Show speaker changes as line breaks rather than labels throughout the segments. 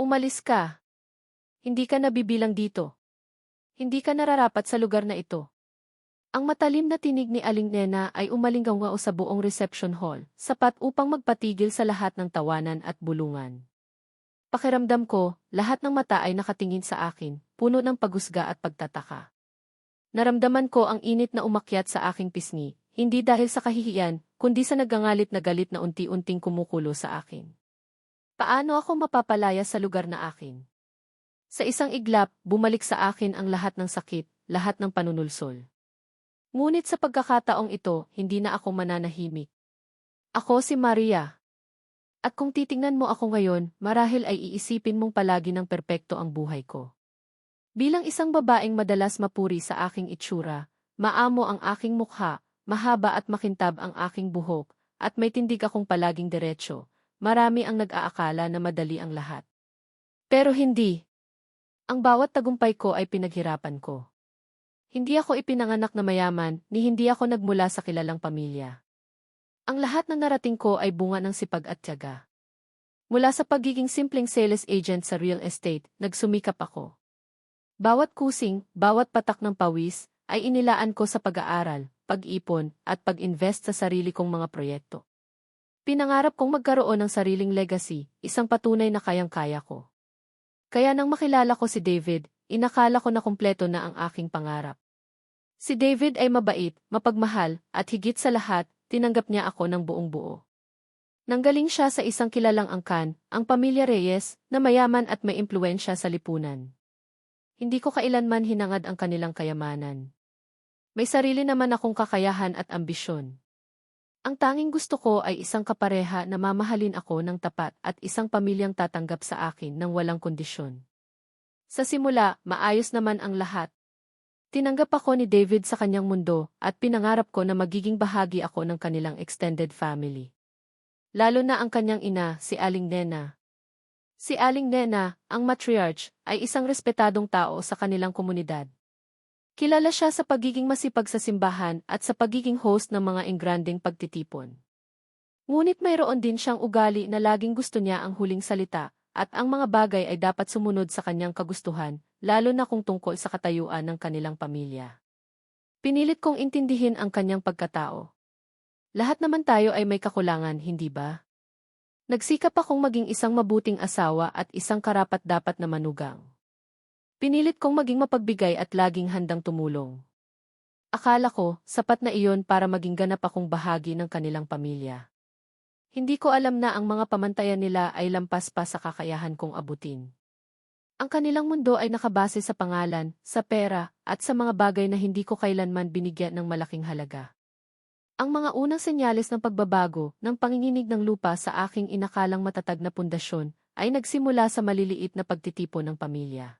Umalis ka. Hindi ka nabibilang dito. Hindi ka nararapat sa lugar na ito. Ang matalim na tinig ni Aling Nena ay umalinggaw sa buong reception hall, sapat upang magpatigil sa lahat ng tawanan at bulungan. Pakiramdam ko, lahat ng mata ay nakatingin sa akin, puno ng pagusga at pagtataka. Naramdaman ko ang init na umakyat sa aking pisngi, hindi dahil sa kahihiyan, kundi sa nagangalit na galit na unti-unting kumukulo sa akin. Paano ako mapapalaya sa lugar na akin? Sa isang iglap, bumalik sa akin ang lahat ng sakit, lahat ng panunulsol. Ngunit sa pagkakataong ito, hindi na ako mananahimik. Ako si Maria. At kung titingnan mo ako ngayon, marahil ay iisipin mong palagi ng perpekto ang buhay ko. Bilang isang babaeng madalas mapuri sa aking itsura, maamo ang aking mukha, mahaba at makintab ang aking buhok, at may tindig akong palaging diretsyo, marami ang nag-aakala na madali ang lahat. Pero hindi, ang bawat tagumpay ko ay pinaghirapan ko. Hindi ako ipinanganak na mayaman, ni hindi ako nagmula sa kilalang pamilya. Ang lahat ng narating ko ay bunga ng sipag at tiyaga. Mula sa pagiging simpleng sales agent sa real estate, nagsumikap ako. Bawat kusing, bawat patak ng pawis, ay inilaan ko sa pag-aaral, pag-ipon, at pag-invest sa sarili kong mga proyekto. Pinangarap kong magkaroon ng sariling legacy, isang patunay na kayang-kaya ko. Kaya nang makilala ko si David, inakala ko na kumpleto na ang aking pangarap. Si David ay mabait, mapagmahal, at higit sa lahat, tinanggap niya ako ng buong buo. Nanggaling siya sa isang kilalang angkan, ang pamilya Reyes, na mayaman at may impluensya sa lipunan. Hindi ko kailanman hinangad ang kanilang kayamanan. May sarili naman akong kakayahan at ambisyon. Ang tanging gusto ko ay isang kapareha na mamahalin ako ng tapat at isang pamilyang tatanggap sa akin ng walang kondisyon. Sa simula, maayos naman ang lahat. Tinanggap ako ni David sa kanyang mundo at pinangarap ko na magiging bahagi ako ng kanilang extended family. Lalo na ang kanyang ina, si Aling Nena. Si Aling Nena, ang matriarch, ay isang respetadong tao sa kanilang komunidad. Kilala siya sa pagiging masipag sa simbahan at sa pagiging host ng mga engranding pagtitipon. Ngunit mayroon din siyang ugali na laging gusto niya ang huling salita, at ang mga bagay ay dapat sumunod sa kanyang kagustuhan, lalo na kung tungkol sa katayuan ng kanilang pamilya. Pinilit kong intindihin ang kanyang pagkatao. Lahat naman tayo ay may kakulangan, hindi ba? Nagsikap akong maging isang mabuting asawa at isang karapat-dapat na manugang. Pinilit kong maging mapagbigay at laging handang tumulong. Akala ko, sapat na iyon para maging ganap akong bahagi ng kanilang pamilya. Hindi ko alam na ang mga pamantayan nila ay lampas pa sa kakayahan kong abutin. Ang kanilang mundo ay nakabase sa pangalan, sa pera, at sa mga bagay na hindi ko kailanman binigyan ng malaking halaga. Ang mga unang senyales ng pagbabago ng panginginig ng lupa sa aking inakalang matatag na pundasyon ay nagsimula sa maliliit na pagtitipon ng pamilya.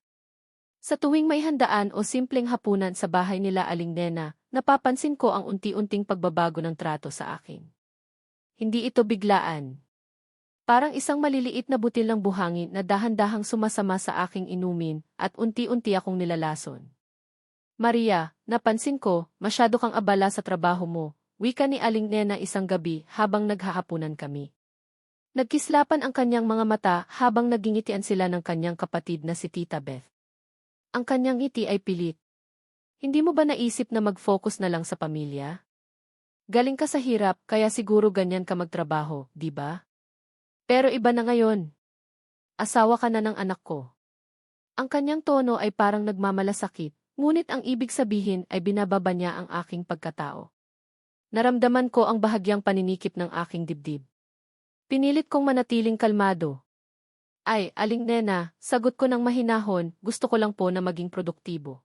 Sa tuwing may handaan o simpleng hapunan sa bahay nila Aling Nena, napapansin ko ang unti-unting pagbabago ng trato sa akin. Hindi ito biglaan. Parang isang maliliit na butil ng buhangin na dahan-dahang sumasama sa aking inumin at unti-unti akong nilalason. Maria, napansin ko, masyado kang abala sa trabaho mo, wika ni Aling Nena isang gabi habang naghahapunan kami. Nagkislapan ang kanyang mga mata habang nagingitian sila ng kanyang kapatid na si Tita Beth. Ang kanyang ngiti ay pilit. Hindi mo ba naisip na mag-focus na lang sa pamilya? Galing ka sa hirap, kaya siguro ganyan ka magtrabaho, di ba? Pero iba na ngayon. Asawa ka na ng anak ko. Ang kanyang tono ay parang nagmamalasakit, ngunit ang ibig sabihin ay binababa niya ang aking pagkatao. Naramdaman ko ang bahagyang paninikip ng aking dibdib. Pinilit kong manatiling kalmado, ay, aling nena, sagot ko ng mahinahon, gusto ko lang po na maging produktibo.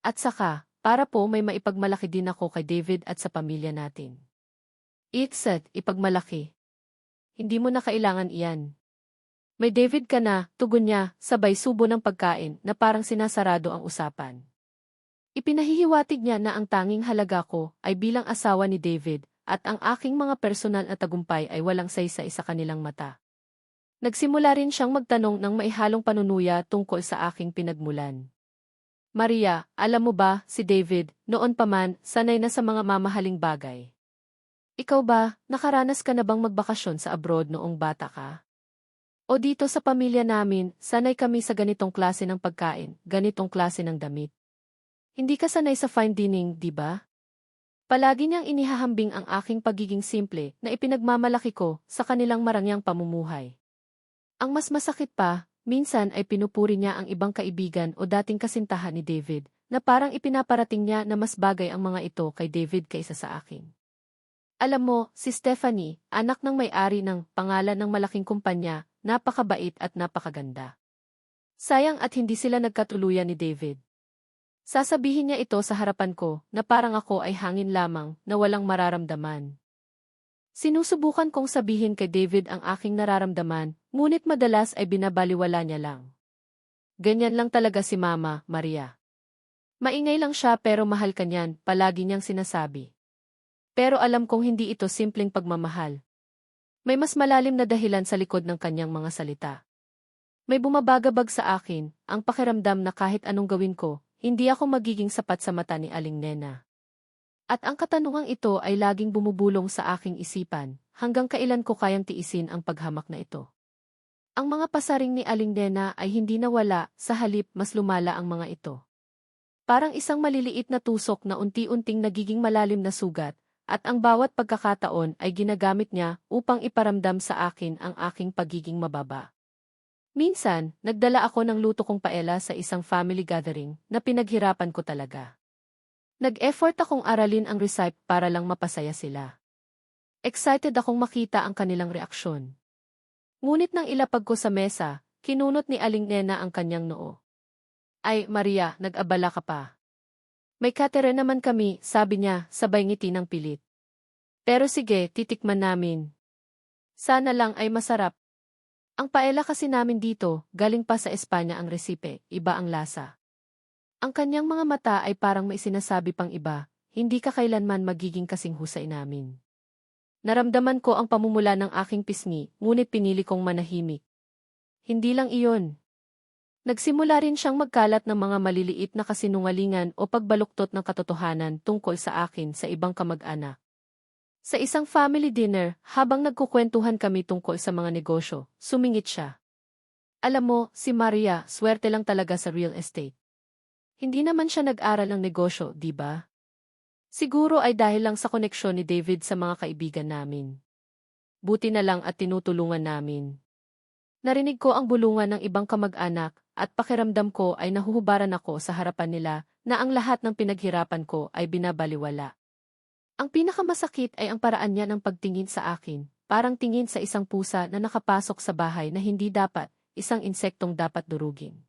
At saka, para po may maipagmalaki din ako kay David at sa pamilya natin. It's set, ipagmalaki. Hindi mo na kailangan iyan. May David ka na, tugon niya, sabay subo ng pagkain na parang sinasarado ang usapan. Ipinahihiwatig niya na ang tanging halaga ko ay bilang asawa ni David at ang aking mga personal na tagumpay ay walang saysay sa kanilang mata. Nagsimula rin siyang magtanong ng maihalong panunuya tungkol sa aking pinagmulan. Maria, alam mo ba, si David, noon pa man, sanay na sa mga mamahaling bagay. Ikaw ba, nakaranas ka na bang magbakasyon sa abroad noong bata ka? O dito sa pamilya namin, sanay kami sa ganitong klase ng pagkain, ganitong klase ng damit. Hindi ka sanay sa fine dining, di ba? Palagi niyang inihahambing ang aking pagiging simple na ipinagmamalaki ko sa kanilang marangyang pamumuhay. Ang mas masakit pa, minsan ay pinupuri niya ang ibang kaibigan o dating kasintahan ni David, na parang ipinaparating niya na mas bagay ang mga ito kay David kaysa sa akin. Alam mo, si Stephanie, anak ng may-ari ng pangalan ng malaking kumpanya, napakabait at napakaganda. Sayang at hindi sila nagkatuluyan ni David. Sasabihin niya ito sa harapan ko na parang ako ay hangin lamang na walang mararamdaman. Sinusubukan kong sabihin kay David ang aking nararamdaman, ngunit madalas ay binabaliwala niya lang. Ganyan lang talaga si Mama, Maria. Maingay lang siya pero mahal ka niyan, palagi niyang sinasabi. Pero alam kong hindi ito simpleng pagmamahal. May mas malalim na dahilan sa likod ng kanyang mga salita. May bumabagabag sa akin, ang pakiramdam na kahit anong gawin ko, hindi ako magiging sapat sa mata ni Aling Nena. At ang katanungang ito ay laging bumubulong sa aking isipan, hanggang kailan ko kayang tiisin ang paghamak na ito. Ang mga pasaring ni Aling Nena ay hindi nawala, sa halip mas lumala ang mga ito. Parang isang maliliit na tusok na unti-unting nagiging malalim na sugat, at ang bawat pagkakataon ay ginagamit niya upang iparamdam sa akin ang aking pagiging mababa. Minsan, nagdala ako ng luto kong paela sa isang family gathering na pinaghirapan ko talaga. Nag-effort akong aralin ang recipe para lang mapasaya sila. Excited akong makita ang kanilang reaksyon. Ngunit nang ilapag ko sa mesa, kinunot ni Aling Nena ang kanyang noo. Ay, Maria, nag-abala ka pa. May katere naman kami, sabi niya, sabay ngiti ng pilit. Pero sige, titikman namin. Sana lang ay masarap, ang paella kasi namin dito, galing pa sa Espanya ang resipe, iba ang lasa. Ang kanyang mga mata ay parang may sinasabi pang iba, hindi ka kailanman magiging kasing husay namin. Naramdaman ko ang pamumula ng aking pisngi, ngunit pinili kong manahimik. Hindi lang iyon. Nagsimula rin siyang magkalat ng mga maliliit na kasinungalingan o pagbaluktot ng katotohanan tungkol sa akin sa ibang kamag-anak. Sa isang family dinner, habang nagkukwentuhan kami tungkol sa mga negosyo, sumingit siya. Alam mo, si Maria, swerte lang talaga sa real estate. Hindi naman siya nag-aral ng negosyo, di ba? Siguro ay dahil lang sa koneksyon ni David sa mga kaibigan namin. Buti na lang at tinutulungan namin. Narinig ko ang bulungan ng ibang kamag-anak at pakiramdam ko ay nahuhubaran ako sa harapan nila na ang lahat ng pinaghirapan ko ay binabaliwala. Ang pinakamasakit ay ang paraan niya ng pagtingin sa akin, parang tingin sa isang pusa na nakapasok sa bahay na hindi dapat, isang insektong dapat durugin.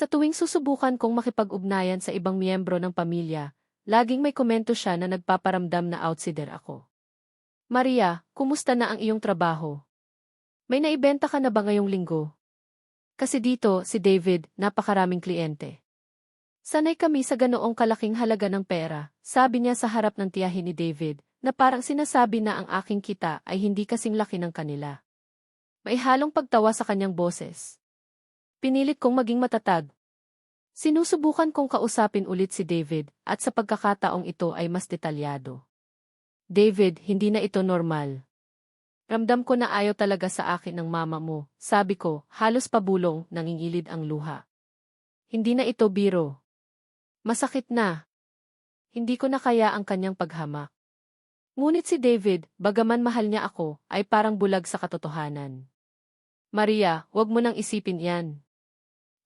Sa tuwing susubukan kong makipag-ugnayan sa ibang miyembro ng pamilya, laging may komento siya na nagpaparamdam na outsider ako. Maria, kumusta na ang iyong trabaho? May naibenta ka na ba ngayong linggo? Kasi dito, si David, napakaraming kliyente. Sanay kami sa ganoong kalaking halaga ng pera, sabi niya sa harap ng tiyahin ni David, na parang sinasabi na ang aking kita ay hindi kasing laki ng kanila. May halong pagtawa sa kanyang boses. Pinilit kong maging matatag. Sinusubukan kong kausapin ulit si David at sa pagkakataong ito ay mas detalyado. David, hindi na ito normal. Ramdam ko na ayaw talaga sa akin ng mama mo, sabi ko, halos pabulong, nangingilid ang luha. Hindi na ito biro. Masakit na. Hindi ko na kaya ang kanyang paghamak. Ngunit si David, bagaman mahal niya ako, ay parang bulag sa katotohanan. Maria, huwag mo nang isipin yan.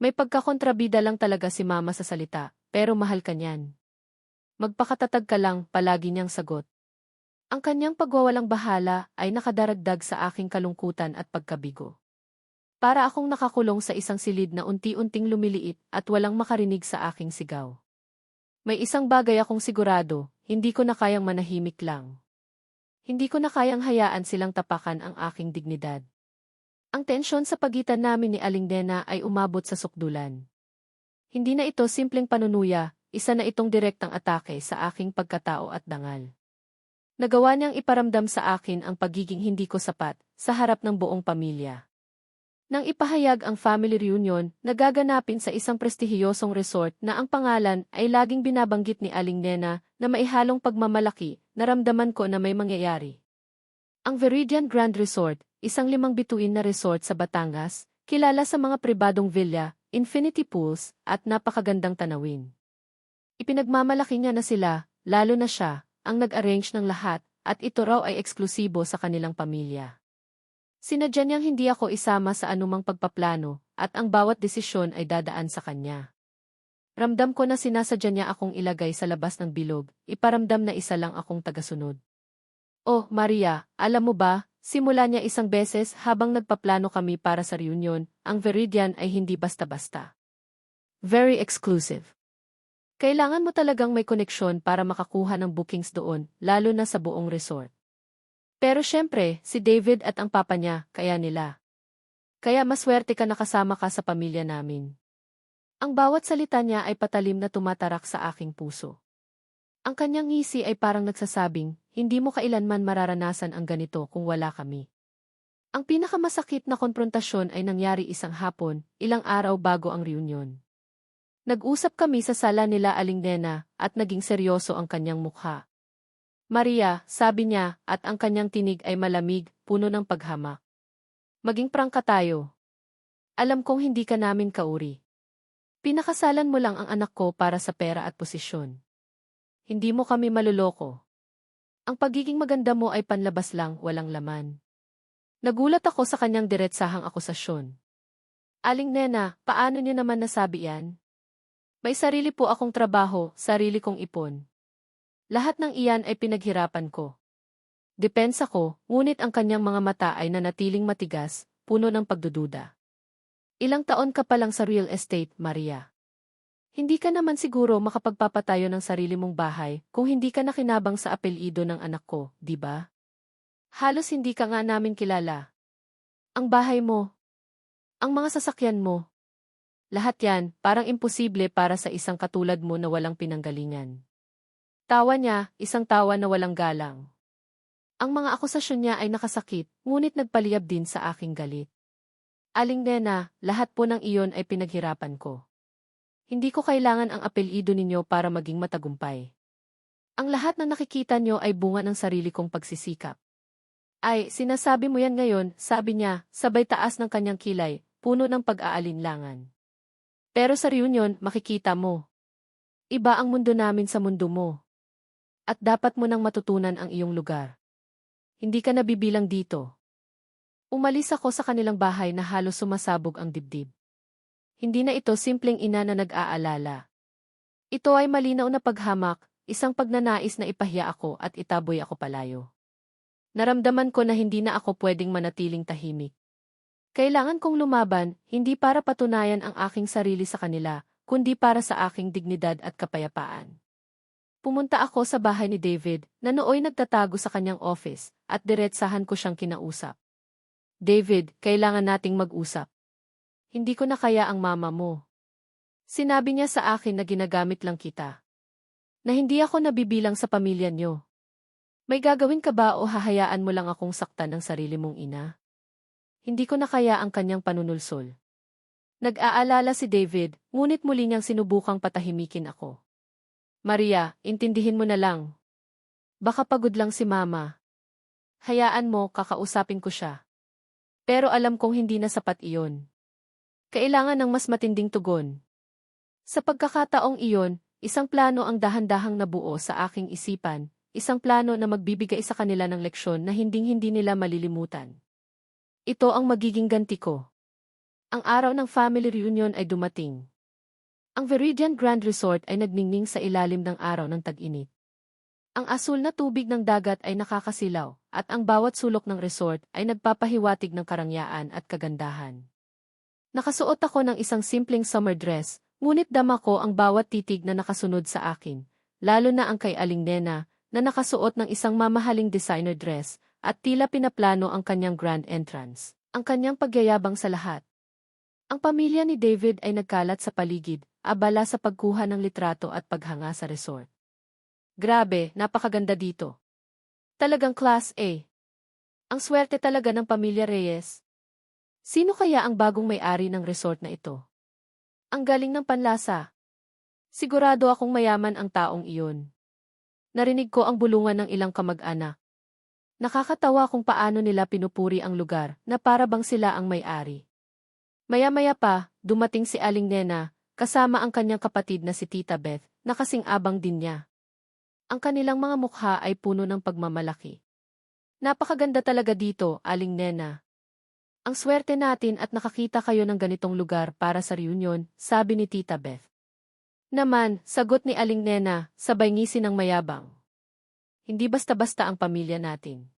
May pagkakontrabida lang talaga si mama sa salita, pero mahal ka niyan. Magpakatatag ka lang, palagi niyang sagot. Ang kanyang pagwawalang bahala ay nakadaragdag sa aking kalungkutan at pagkabigo. Para akong nakakulong sa isang silid na unti-unting lumiliit at walang makarinig sa aking sigaw. May isang bagay akong sigurado, hindi ko na kayang manahimik lang. Hindi ko na kayang hayaan silang tapakan ang aking dignidad. Ang tensyon sa pagitan namin ni Aling Dena ay umabot sa sukdulan. Hindi na ito simpleng panunuya, isa na itong direktang atake sa aking pagkatao at dangal. Nagawa niyang iparamdam sa akin ang pagiging hindi ko sapat sa harap ng buong pamilya. Nang ipahayag ang family reunion, nagaganapin sa isang prestihiyosong resort na ang pangalan ay laging binabanggit ni Aling Nena na maihalong pagmamalaki, naramdaman ko na may mangyayari. Ang Veridian Grand Resort, isang limang bituin na resort sa Batangas, kilala sa mga pribadong villa, infinity pools, at napakagandang tanawin. Ipinagmamalaki niya na sila, lalo na siya, ang nag-arrange ng lahat, at ito raw ay eksklusibo sa kanilang pamilya. Sinadya niyang hindi ako isama sa anumang pagpaplano, at ang bawat desisyon ay dadaan sa kanya. Ramdam ko na sinasadya niya akong ilagay sa labas ng bilog, iparamdam na isa lang akong tagasunod. Oh, Maria, alam mo ba, simula niya isang beses habang nagpaplano kami para sa reunion, ang Veridian ay hindi basta-basta. Very exclusive. Kailangan mo talagang may koneksyon para makakuha ng bookings doon, lalo na sa buong resort. Pero syempre, si David at ang papa niya, kaya nila. Kaya maswerte ka nakasama ka sa pamilya namin. Ang bawat salita niya ay patalim na tumatarak sa aking puso. Ang kanyang ngisi ay parang nagsasabing, hindi mo kailanman mararanasan ang ganito kung wala kami. Ang pinakamasakit na konfrontasyon ay nangyari isang hapon, ilang araw bago ang reunion. Nag-usap kami sa sala nila Aling Nena at naging seryoso ang kanyang mukha. Maria, sabi niya, at ang kanyang tinig ay malamig, puno ng paghamak. Maging prangka tayo. Alam kong hindi ka namin kauri. Pinakasalan mo lang ang anak ko para sa pera at posisyon. Hindi mo kami maluloko. Ang pagiging maganda mo ay panlabas lang, walang laman. Nagulat ako sa kanyang diretsahang akusasyon. Aling Nena, paano niyo naman nasabi yan? May sarili po akong trabaho, sarili kong ipon. Lahat ng iyan ay pinaghirapan ko. Depensa ko, ngunit ang kanyang mga mata ay nanatiling matigas, puno ng pagdududa. Ilang taon ka pa lang sa real estate, Maria. Hindi ka naman siguro makapagpapatayo ng sarili mong bahay kung hindi ka nakinabang sa apelyido ng anak ko, di ba? Halos hindi ka nga namin kilala. Ang bahay mo. Ang mga sasakyan mo. Lahat yan, parang imposible para sa isang katulad mo na walang pinanggalingan. Tawa niya, isang tawa na walang galang. Ang mga akusasyon niya ay nakasakit, ngunit nagpaliyab din sa aking galit. Aling Nena, lahat po ng iyon ay pinaghirapan ko. Hindi ko kailangan ang apelyido ninyo para maging matagumpay. Ang lahat na nakikita nyo ay bunga ng sarili kong pagsisikap. Ay, sinasabi mo yan ngayon, sabi niya, sabay taas ng kanyang kilay, puno ng pag-aalinlangan. Pero sa reunion, makikita mo. Iba ang mundo namin sa mundo mo. At dapat mo nang matutunan ang iyong lugar. Hindi ka nabibilang dito. Umalis ako sa kanilang bahay na halos sumasabog ang dibdib. Hindi na ito simpleng ina na nag-aalala. Ito ay malinaw na paghamak, isang pagnanais na ipahiya ako at itaboy ako palayo. Naramdaman ko na hindi na ako pwedeng manatiling tahimik. Kailangan kong lumaban, hindi para patunayan ang aking sarili sa kanila, kundi para sa aking dignidad at kapayapaan. Pumunta ako sa bahay ni David, na nooy nagtatago sa kanyang office, at diretsahan ko siyang kinausap. David, kailangan nating mag-usap. Hindi ko na kaya ang mama mo. Sinabi niya sa akin na ginagamit lang kita. Na hindi ako nabibilang sa pamilya niyo. May gagawin ka ba o hahayaan mo lang akong saktan ng sarili mong ina? Hindi ko na kaya ang kanyang panunulsol. Nag-aalala si David, ngunit muli niyang sinubukang patahimikin ako. Maria, intindihin mo na lang. Baka pagod lang si Mama. Hayaan mo, kakausapin ko siya. Pero alam kong hindi na sapat iyon. Kailangan ng mas matinding tugon. Sa pagkakataong iyon, isang plano ang dahan-dahang nabuo sa aking isipan, isang plano na magbibigay sa kanila ng leksyon na hinding-hindi nila malilimutan. Ito ang magiging ganti ko. Ang araw ng family reunion ay dumating. Ang Veridian Grand Resort ay nagningning sa ilalim ng araw ng tag-init. Ang asul na tubig ng dagat ay nakakasilaw, at ang bawat sulok ng resort ay nagpapahiwatig ng karangyaan at kagandahan. Nakasuot ako ng isang simpleng summer dress, ngunit dama ko ang bawat titig na nakasunod sa akin, lalo na ang kay Aling Nena, na nakasuot ng isang mamahaling designer dress, at tila pinaplano ang kanyang grand entrance, ang kanyang pagyayabang sa lahat. Ang pamilya ni David ay nagkalat sa paligid, abala sa pagkuha ng litrato at paghanga sa resort. Grabe, napakaganda dito. Talagang class A. Ang swerte talaga ng pamilya Reyes. Sino kaya ang bagong may-ari ng resort na ito? Ang galing ng panlasa. Sigurado akong mayaman ang taong iyon. Narinig ko ang bulungan ng ilang kamag-anak. Nakakatawa kung paano nila pinupuri ang lugar na para bang sila ang may-ari. Maya-maya pa, dumating si Aling Nena, kasama ang kanyang kapatid na si Tita Beth, na kasing abang din niya. Ang kanilang mga mukha ay puno ng pagmamalaki. Napakaganda talaga dito, Aling Nena. Ang swerte natin at nakakita kayo ng ganitong lugar para sa reunion, sabi ni Tita Beth. Naman, sagot ni Aling Nena, sabay ngisi ng mayabang. Hindi basta-basta ang pamilya natin.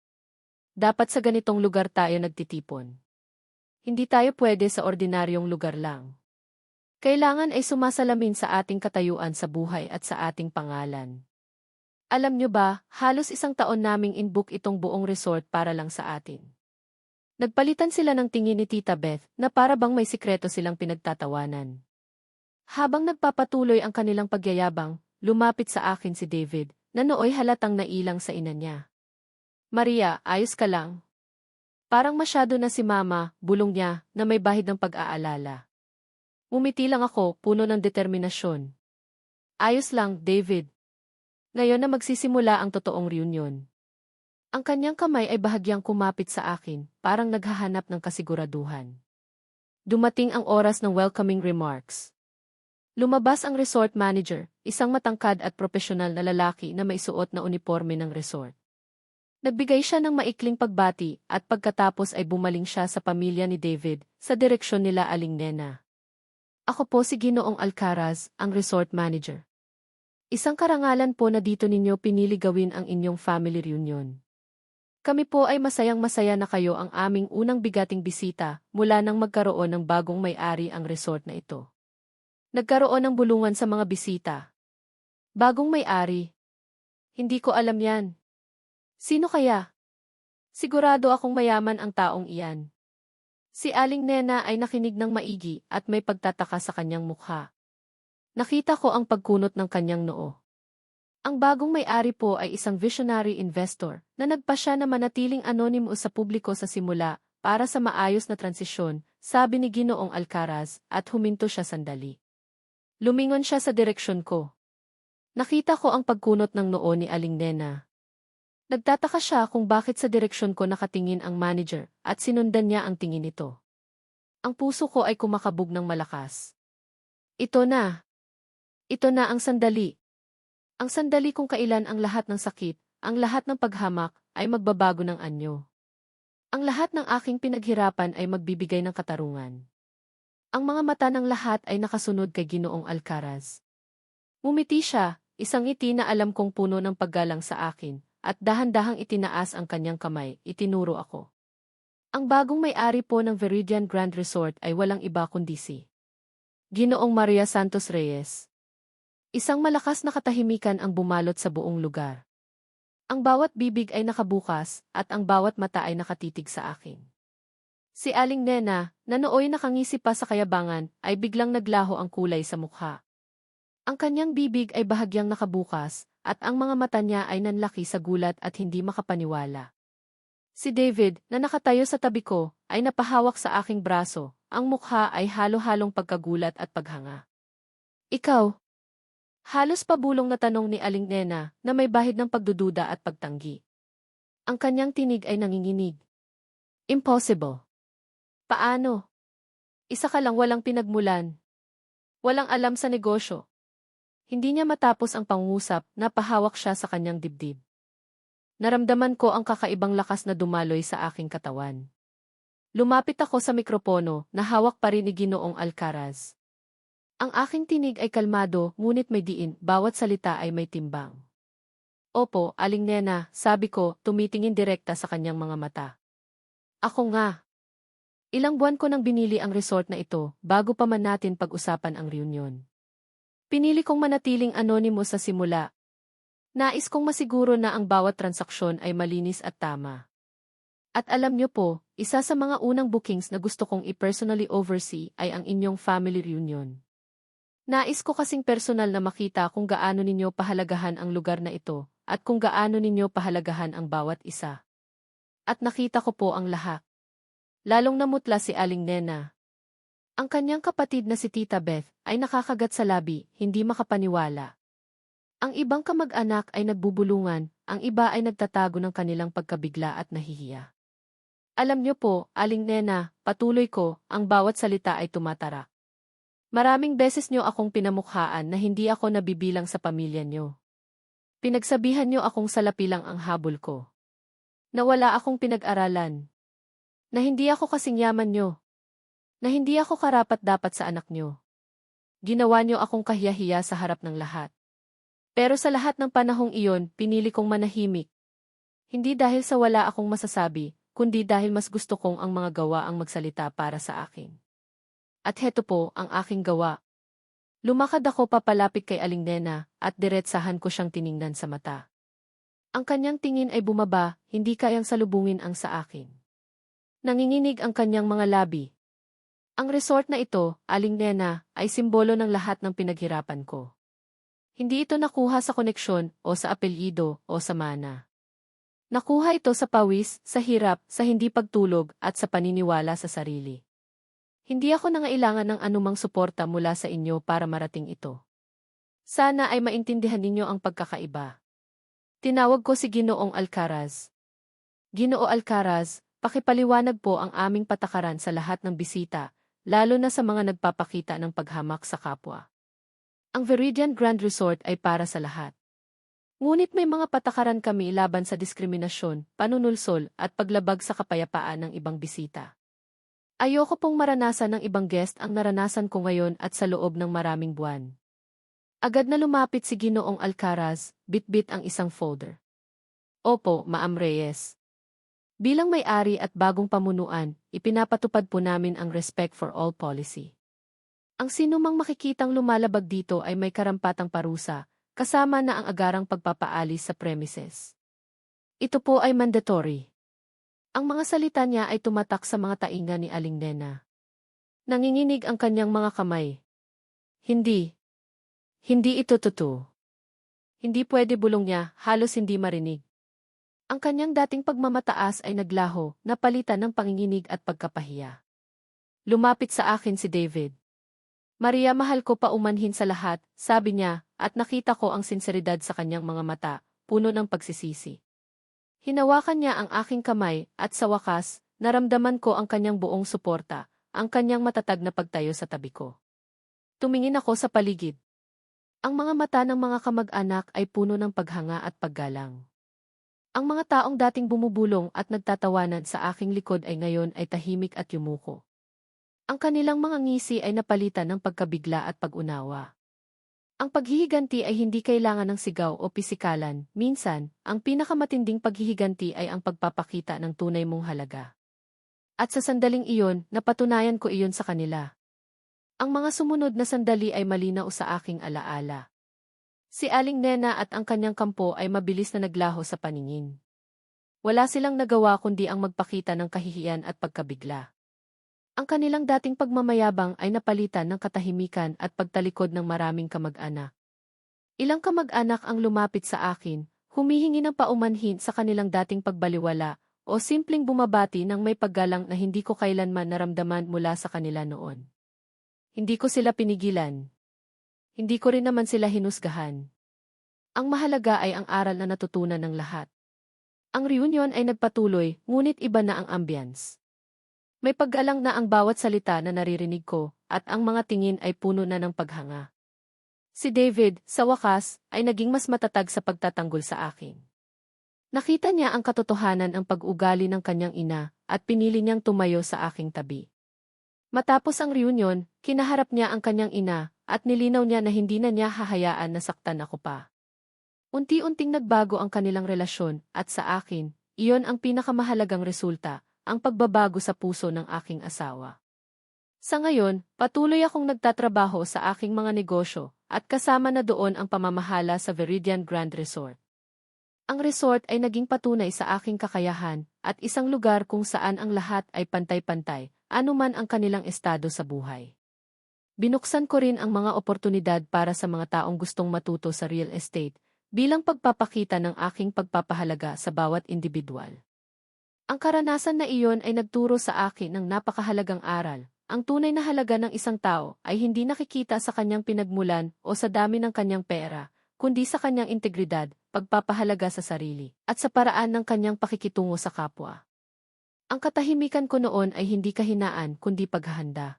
Dapat sa ganitong lugar tayo nagtitipon. Hindi tayo pwede sa ordinaryong lugar lang. Kailangan ay sumasalamin sa ating katayuan sa buhay at sa ating pangalan. Alam nyo ba, halos isang taon naming inbook itong buong resort para lang sa atin. Nagpalitan sila ng tingin ni Tita Beth na para bang may sikreto silang pinagtatawanan. Habang nagpapatuloy ang kanilang pagyayabang, lumapit sa akin si David, na nooy halatang nailang sa ina niya. Maria, ayos ka lang. Parang masyado na si Mama, bulong niya, na may bahid ng pag-aalala. Umiti lang ako, puno ng determinasyon. Ayos lang, David. Ngayon na magsisimula ang totoong reunion. Ang kanyang kamay ay bahagyang kumapit sa akin, parang naghahanap ng kasiguraduhan. Dumating ang oras ng welcoming remarks. Lumabas ang resort manager, isang matangkad at profesional na lalaki na may suot na uniforme ng resort. Nagbigay siya ng maikling pagbati at pagkatapos ay bumaling siya sa pamilya ni David sa direksyon nila Aling Nena. Ako po si Ginoong Alcaraz, ang resort manager. Isang karangalan po na dito ninyo pinili gawin ang inyong family reunion. Kami po ay masayang masaya na kayo ang aming unang bigating bisita mula nang magkaroon ng bagong may-ari ang resort na ito. Nagkaroon ng bulungan sa mga bisita. Bagong may-ari. Hindi ko alam yan. Sino kaya? Sigurado akong mayaman ang taong iyan. Si Aling Nena ay nakinig ng maigi at may pagtataka sa kanyang mukha. Nakita ko ang pagkunot ng kanyang noo. Ang bagong may-ari po ay isang visionary investor na nagpasya na manatiling anonymous sa publiko sa simula para sa maayos na transisyon, sabi ni Ginoong Alcaraz at huminto siya sandali. Lumingon siya sa direksyon ko. Nakita ko ang pagkunot ng noo ni Aling Nena. Nagtataka siya kung bakit sa direksyon ko nakatingin ang manager at sinundan niya ang tingin nito. Ang puso ko ay kumakabog ng malakas. Ito na. Ito na ang sandali. Ang sandali kung kailan ang lahat ng sakit, ang lahat ng paghamak, ay magbabago ng anyo. Ang lahat ng aking pinaghirapan ay magbibigay ng katarungan. Ang mga mata ng lahat ay nakasunod kay Ginoong Alcaraz. Mumiti siya, isang ngiti na alam kong puno ng paggalang sa akin, at dahan-dahang itinaas ang kanyang kamay, itinuro ako. Ang bagong may-ari po ng Viridian Grand Resort ay walang iba kundi si Ginoong Maria Santos Reyes. Isang malakas na katahimikan ang bumalot sa buong lugar. Ang bawat bibig ay nakabukas at ang bawat mata ay nakatitig sa akin. Si Aling Nena, na nooy nakangisi pa sa kayabangan, ay biglang naglaho ang kulay sa mukha. Ang kanyang bibig ay bahagyang nakabukas, at ang mga mata niya ay nanlaki sa gulat at hindi makapaniwala. Si David, na nakatayo sa tabi ko, ay napahawak sa aking braso, ang mukha ay halo-halong pagkagulat at paghanga. Ikaw? Halos pabulong na tanong ni Aling Nena na may bahid ng pagdududa at pagtanggi. Ang kanyang tinig ay nanginginig. Impossible. Paano? Isa ka lang walang pinagmulan. Walang alam sa negosyo. Hindi niya matapos ang pangusap, napahawak siya sa kanyang dibdib. Naramdaman ko ang kakaibang lakas na dumaloy sa aking katawan. Lumapit ako sa mikropono na hawak pa rin ni Ginoong Alcaraz. Ang aking tinig ay kalmado, ngunit may diin, bawat salita ay may timbang. Opo, aling nena, sabi ko, tumitingin direkta sa kanyang mga mata. Ako nga, Ilang buwan ko nang binili ang resort na ito bago pa man natin pag-usapan ang reunion. Pinili kong manatiling anonymous sa simula. Nais kong masiguro na ang bawat transaksyon ay malinis at tama. At alam niyo po, isa sa mga unang bookings na gusto kong i-personally oversee ay ang inyong family reunion. Nais ko kasing personal na makita kung gaano ninyo pahalagahan ang lugar na ito at kung gaano ninyo pahalagahan ang bawat isa. At nakita ko po ang lahat. Lalong namutla si Aling Nena. Ang kanyang kapatid na si Tita Beth ay nakakagat sa labi, hindi makapaniwala. Ang ibang kamag-anak ay nagbubulungan, ang iba ay nagtatago ng kanilang pagkabigla at nahihiya. Alam niyo po, Aling Nena, patuloy ko, ang bawat salita ay tumatarak. Maraming beses niyo akong pinamukhaan na hindi ako nabibilang sa pamilya niyo. Pinagsabihan niyo akong salapi lang ang habol ko. Na wala akong pinag-aralan. Na hindi ako kasing yaman niyo. Na hindi ako karapat dapat sa anak niyo. Ginawa niyo akong kahiyahiya sa harap ng lahat. Pero sa lahat ng panahong iyon, pinili kong manahimik. Hindi dahil sa wala akong masasabi, kundi dahil mas gusto kong ang mga gawa ang magsalita para sa akin. At heto po ang aking gawa. Lumakad ako papalapit kay Aling Nena at diretsahan ko siyang tiningnan sa mata. Ang kanyang tingin ay bumaba, hindi kayang salubungin ang sa akin. Nanginginig ang kanyang mga labi. Ang resort na ito, Aling Nena, ay simbolo ng lahat ng pinaghirapan ko. Hindi ito nakuha sa koneksyon o sa apelyido o sa mana. Nakuha ito sa pawis, sa hirap, sa hindi pagtulog at sa paniniwala sa sarili. Hindi ako nangailangan ng anumang suporta mula sa inyo para marating ito. Sana ay maintindihan ninyo ang pagkakaiba. Tinawag ko si Ginoong Alcaraz. Ginoo Alcaraz, pakipaliwanag po ang aming patakaran sa lahat ng bisita, lalo na sa mga nagpapakita ng paghamak sa kapwa. Ang Viridian Grand Resort ay para sa lahat. Ngunit may mga patakaran kami laban sa diskriminasyon, panunulsol at paglabag sa kapayapaan ng ibang bisita. Ayoko pong maranasan ng ibang guest ang naranasan ko ngayon at sa loob ng maraming buwan. Agad na lumapit si Ginoong Alcaraz, bitbit ang isang folder. Opo, Maam Reyes. Bilang may-ari at bagong pamunuan, ipinapatupad po namin ang respect for all policy. Ang sinumang makikitang lumalabag dito ay may karampatang parusa, kasama na ang agarang pagpapaalis sa premises. Ito po ay mandatory. Ang mga salita niya ay tumatak sa mga tainga ni Aling Nena. Nanginginig ang kanyang mga kamay. Hindi. Hindi ito totoo. Hindi pwede bulong niya, halos hindi marinig. Ang kanyang dating pagmamataas ay naglaho, napalitan ng panginginig at pagkapahiya. Lumapit sa akin si David. Maria mahal ko pa umanhin sa lahat, sabi niya, at nakita ko ang sinseridad sa kanyang mga mata, puno ng pagsisisi. Hinawakan niya ang aking kamay at sa wakas, naramdaman ko ang kanyang buong suporta, ang kanyang matatag na pagtayo sa tabi ko. Tumingin ako sa paligid. Ang mga mata ng mga kamag-anak ay puno ng paghanga at paggalang. Ang mga taong dating bumubulong at nagtatawanan sa aking likod ay ngayon ay tahimik at yumuko. Ang kanilang mga ngisi ay napalitan ng pagkabigla at pag-unawa. Ang paghihiganti ay hindi kailangan ng sigaw o pisikalan. Minsan, ang pinakamatinding paghihiganti ay ang pagpapakita ng tunay mong halaga. At sa sandaling iyon, napatunayan ko iyon sa kanila. Ang mga sumunod na sandali ay malinaw sa aking alaala. Si Aling Nena at ang kanyang kampo ay mabilis na naglaho sa paningin. Wala silang nagawa kundi ang magpakita ng kahihiyan at pagkabigla. Ang kanilang dating pagmamayabang ay napalitan ng katahimikan at pagtalikod ng maraming kamag-anak. Ilang kamag-anak ang lumapit sa akin, humihingi ng paumanhin sa kanilang dating pagbaliwala, o simpleng bumabati ng may paggalang na hindi ko kailanman naramdaman mula sa kanila noon. Hindi ko sila pinigilan. Hindi ko rin naman sila hinusgahan. Ang mahalaga ay ang aral na natutunan ng lahat. Ang reunion ay nagpatuloy, ngunit iba na ang ambience. May pag-alang na ang bawat salita na naririnig ko, at ang mga tingin ay puno na ng paghanga. Si David, sa wakas, ay naging mas matatag sa pagtatanggol sa akin. Nakita niya ang katotohanan ang pag-ugali ng kanyang ina, at pinili niyang tumayo sa aking tabi. Matapos ang reunion, kinaharap niya ang kanyang ina, at nilinaw niya na hindi na niya hahayaan na saktan ako pa. Unti-unting nagbago ang kanilang relasyon, at sa akin, iyon ang pinakamahalagang resulta, ang pagbabago sa puso ng aking asawa. Sa ngayon, patuloy akong nagtatrabaho sa aking mga negosyo at kasama na doon ang pamamahala sa Viridian Grand Resort. Ang resort ay naging patunay sa aking kakayahan at isang lugar kung saan ang lahat ay pantay-pantay, anuman ang kanilang estado sa buhay. Binuksan ko rin ang mga oportunidad para sa mga taong gustong matuto sa real estate bilang pagpapakita ng aking pagpapahalaga sa bawat individual. Ang karanasan na iyon ay nagturo sa akin ng napakahalagang aral. Ang tunay na halaga ng isang tao ay hindi nakikita sa kanyang pinagmulan o sa dami ng kanyang pera, kundi sa kanyang integridad, pagpapahalaga sa sarili, at sa paraan ng kanyang pakikitungo sa kapwa. Ang katahimikan ko noon ay hindi kahinaan kundi paghahanda.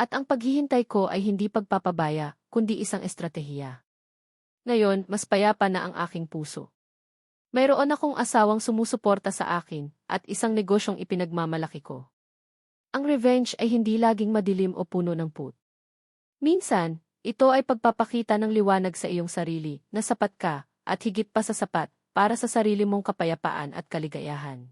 At ang paghihintay ko ay hindi pagpapabaya, kundi isang estratehiya. Ngayon, mas payapa na ang aking puso. Mayroon akong asawang sumusuporta sa akin at isang negosyong ipinagmamalaki ko. Ang revenge ay hindi laging madilim o puno ng put. Minsan, ito ay pagpapakita ng liwanag sa iyong sarili na sapat ka at higit pa sa sapat para sa sarili mong kapayapaan at kaligayahan.